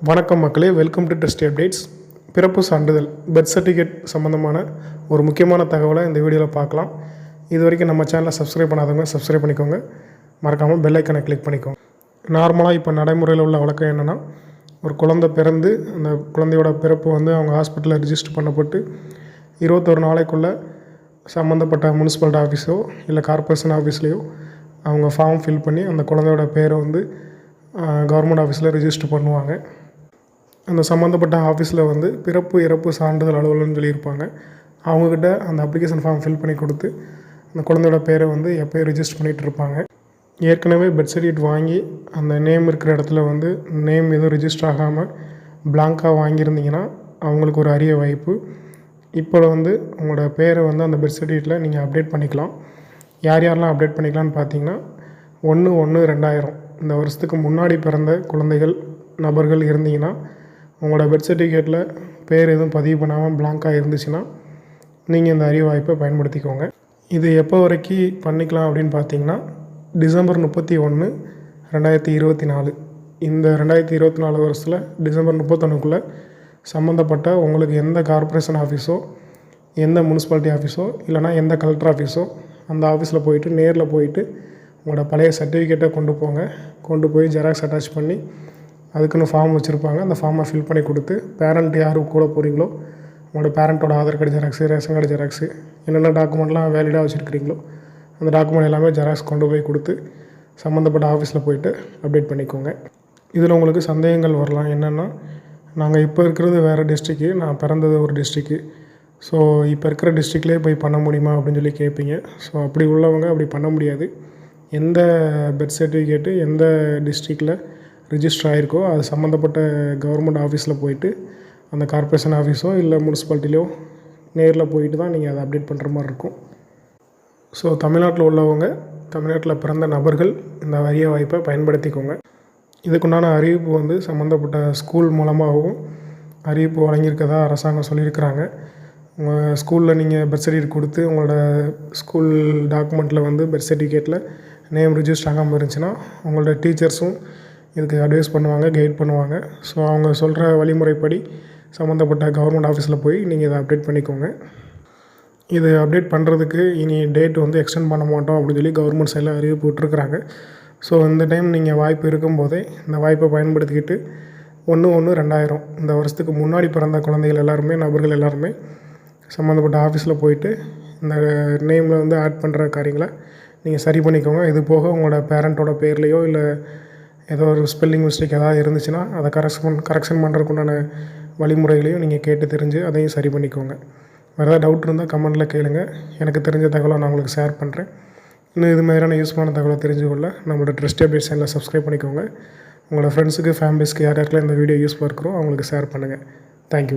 வணக்கம் மக்களே welcome to test updates பிறப்பு சான்றிதழ் பர்த் சர்டிஃபிகேட் சம்மந்தமான ஒரு முக்கியமான தகவலை இந்த வீடியோவில் பார்க்கலாம். இது வரைக்கும் நம்ம சேனலை சப்ஸ்கிரைப் பண்ணாதவங்க சப்ஸ்கிரைப் பண்ணிக்கோங்க. மறக்காமல் பெல் ஐக்கனை கிளிக் பண்ணிக்கோங்க. நார்மலாக இப்போ நடைமுறையில் உள்ள வழக்கம் என்னென்னா ஒரு குழந்தை பிறந்து அந்த குழந்தையோட பிறப்பு வந்து அவங்க ஹாஸ்பிட்டலில் ரிஜிஸ்டர் பண்ணப்பட்டு இருபத்தொரு நாளைக்குள்ளே சம்மந்தப்பட்ட முனிசிபாலிட்டி ஆஃபீஸோ இல்லை கார்ப்பரேஷன் ஆஃபீஸ்லேயோ அவங்க ஃபார்ம் ஃபில் பண்ணி அந்த குழந்தையோட பேரை வந்து கவர்மெண்ட் ஆஃபீஸில் ரிஜிஸ்டர் பண்ணுவாங்க. அந்த சம்மந்தப்பட்ட ஆஃபீஸில் வந்து பிறப்பு இறப்பு சான்றிதழ் அலுவலர்னு சொல்லியிருப்பாங்க. அவங்கக்கிட்ட அந்த அப்ளிகேஷன் ஃபார்ம் ஃபில் பண்ணி கொடுத்து அந்த குழந்தையோட பேரை வந்து எப்போயும் ரிஜிஸ்டர் பண்ணிகிட்டு இருப்பாங்க. ஏற்கனவே பெர்த் சர்டிஃபிகேட் வாங்கி அந்த நேம் இருக்கிற இடத்துல வந்து நேம் எதுவும் ரிஜிஸ்டர் ஆகாமல் பிளாங்காக வாங்கியிருந்தீங்கன்னா அவங்களுக்கு ஒரு அரிய வாய்ப்பு. இப்போ வந்து உங்களோட பேரை வந்து அந்த பெர்த் சர்டிஃபிகேட்டில் நீங்கள் அப்டேட் பண்ணிக்கலாம். யார் யாரெல்லாம் அப்டேட் பண்ணிக்கலாம்னு பார்த்தீங்கன்னா ஒன்று ஒன்று ரெண்டாயிரம். இந்த வருஷத்துக்கு முன்னாடி பிறந்த குழந்தைகள் நபர்கள் இருந்தீங்கன்னா உங்களோட பெர்த் சர்டிஃபிகேட்டில் பேர் எதுவும் பதிவு பண்ணாமல் பிளாங்காக இருந்துச்சுன்னா நீங்கள் இந்த அறிவாய்ப்பை பயன்படுத்திக்கோங்க. இது எப்போ வரைக்கும் பண்ணிக்கலாம் அப்படின்னு பார்த்தீங்கன்னா டிசம்பர் முப்பத்தி ஒன்று ரெண்டாயிரத்தி இருபத்தி நாலு. இந்த ரெண்டாயிரத்தி இருபத்தி நாலு வருஷத்தில் டிசம்பர் முப்பத்தொன்றுக்குள்ளே சம்மந்தப்பட்ட உங்களுக்கு எந்த கார்ப்பரேஷன் ஆஃபீஸோ எந்த முனிசிபாலிட்டி ஆஃபீஸோ இல்லைனா எந்த கலெக்டர் ஆஃபீஸோ அந்த ஆஃபீஸில் போயிட்டு நேரில் போயிட்டு உங்களோட பழைய சர்டிஃபிகேட்டை கொண்டு போங்க. கொண்டு போய் ஜெராக்ஸ் அட்டாச் பண்ணி அதுக்குன்னு ஃபார்ம் வச்சுருப்பாங்க. அந்த ஃபார்மை ஃபில் பண்ணி கொடுத்து பேரண்ட் யார் கூட போகிறீங்களோ உங்களோட பேரண்ட்டோட Aadhaar card xerox ration card xerox என்னென்ன டாக்குமெண்ட்லாம் வேலிடாக வச்சுருக்கிறீங்களோ அந்த டாக்குமெண்ட் எல்லாமே ஜெராக்ஸ் கொண்டு போய் கொடுத்து சம்மந்தப்பட்ட ஆஃபீஸில் போயிட்டு அப்டேட் பண்ணிக்கோங்க. இதில் உங்களுக்கு சந்தேகங்கள் வரலாம். என்னென்னா நாங்கள் இப்போ இருக்கிறது வேறு டிஸ்ட்ரிக்கு நான் பிறந்தது ஒரு டிஸ்ட்ரிக்கு ஸோ இப்போ இருக்கிற டிஸ்ட்ரிக்ட்லேயே போய் பண்ண முடியுமா அப்படின்னு சொல்லி கேட்பீங்க ஸோ அப்படி உள்ளவங்க அப்படி பண்ண முடியாது. எந்த பெர்த் சர்டிஃபிகேட்டு எந்த டிஸ்ட்ரிக்டில் ரிஜிஸ்டர் ஆகிருக்கோ அது சம்மந்தப்பட்ட கவர்மெண்ட் ஆஃபீஸில் போயிட்டு அந்த கார்ப்பரேஷன் ஆஃபீஸோ இல்லை முனிசிபாலிட்டிலையோ நேரில் போயிட்டு தான் நீங்கள் அதை அப்டேட் பண்ணுற மாதிரி இருக்கும். ஸோ தமிழ்நாட்டில் உள்ளவங்க தமிழ்நாட்டில் பிறந்த நபர்கள் இந்த அரிய வாய்ப்பை பயன்படுத்திக்கோங்க. இதுக்குண்டான அறிவிப்பு வந்து சம்மந்தப்பட்ட ஸ்கூல் மூலமாகவும் அறிவிப்பு வழங்கியிருக்கதா அரசாங்கம் சொல்லியிருக்கிறாங்க. உங்கள் ஸ்கூலில் நீங்கள் பர்த் சர்டிஃபிகேட் கொடுத்து உங்களோட ஸ்கூல் டாக்குமெண்ட்டில் வந்து பர்த் சர்டிஃபிகேட்டில் நேம் ரிஜிஸ்டர் ஆகாமல் இருந்துச்சுன்னா உங்களோட டீச்சர்ஸும் இதுக்கு அட்வைஸ் பண்ணுவாங்க கைட் பண்ணுவாங்க. ஸோ அவங்க சொல்கிற வழிமுறைப்படி சம்மந்தப்பட்ட கவர்மெண்ட் ஆஃபீஸில் போய் நீங்கள் இதை அப்டேட் பண்ணிக்கோங்க. இது அப்டேட் பண்ணுறதுக்கு இனி டேட் வந்து எக்ஸ்டெண்ட் பண்ண மாட்டோம் அப்படின்னு சொல்லி கவர்மெண்ட் சைடில் அறிவிப்பு விட்டுருக்குறாங்க. ஸோ இந்த டைம் நீங்கள் வாய்ப்பு இருக்கும்போதே இந்த வாய்ப்பை பயன்படுத்திக்கிட்டு ஒன்று ஒன்று ரெண்டாயிரம். இந்த வருஷத்துக்கு முன்னாடி பிறந்த குழந்தைகள் எல்லாருமே நபர்கள் எல்லாருமே சம்மந்தப்பட்ட ஆஃபீஸில் போயிட்டு இந்த நேமில் வந்து ஆட் பண்ணுற காரியங்களை நீங்கள் சரி பண்ணிக்கோங்க. இது போக உங்களோட பேரண்ட்டோட பேர்லேயோ இல்லை ஏதோ ஒரு ஸ்பெல்லிங் மிஸ்டேக் ஏதாவது இருந்துச்சுன்னா அதை கரெக்ஷன் கரெக்ஷன் பண்ணுறதுக்குண்டான வழிமுறைகளையும் நீங்கள் கேட்டு தெரிஞ்சு அதையும் சரி பண்ணிக்கோங்க. வேறு ஏதாவது டவுட் இருந்தால் கமெண்ட்டில் கேளுங்க. எனக்கு தெரிஞ்ச தகவலை நான் உங்களுக்கு ஷேர் பண்ணுறேன் இன்னும் இது மாதிரியான யூஸ்ஃபுல்லான தகவலை தெரிஞ்சுக்கொள்ள நம்மளோட ட்ரெஸ்டே பேஸ் சேனலை சப்ஸ்கிரைப் பண்ணிக்கோங்க. உங்களோட ஃப்ரெண்ட்ஸுக்கு ஃபேமிலிஸ்க்கு யார் யாருக்கெல்லாம் இந்த வீடியோ யூஸ்ஃபுல்லாக இருக்கிறோ அவங்களுக்கு ஷேர் பண்ணுங்கள் தேங்க்யூ